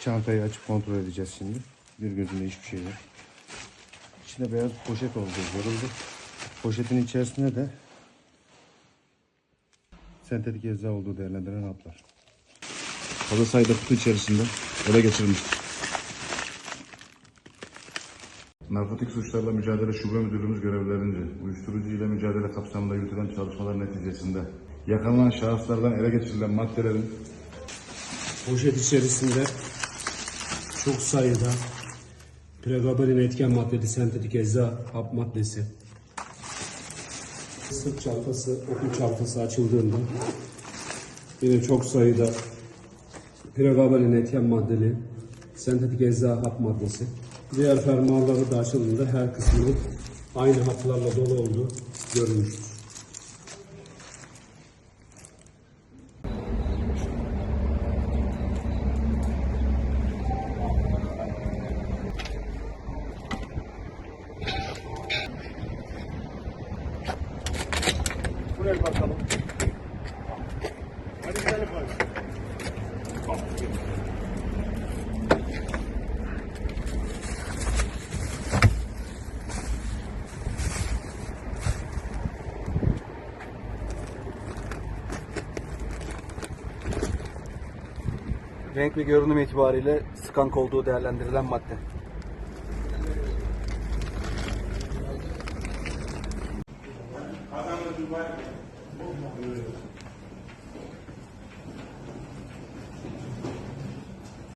Çantayı açıp kontrol edeceğiz şimdi. Bir gözünde hiçbir şey yok. İçinde beyaz poşet olduğu görüldü. Poşetin içerisinde de sentetik ecza olduğu değerlendirilen haplar. Fazla sayıda kutu içerisinde ele geçirilmiştir. Narkotik suçlarla mücadele şube müdürlüğümüz görevlerince uyuşturucu ile mücadele kapsamında yürütülen çalışmalar neticesinde yakalanan şahıslardan ele geçirilen maddelerin Poşet içerisinde çok sayıda pregabalin etken maddesi, sentetik ecza hap maddesi. Sırt çantası, okul çantası açıldığında yine çok sayıda pregabalin etken maddeli, sentetik ecza hap maddesi. Diğer fermuarları da açıldığında her kısmının aynı haplarla dolu olduğu görülmüştür. Bakalım. Hadi gidelim bak. renk ve görünüm itibariyle skank olduğu değerlendirilen madde. 嗯。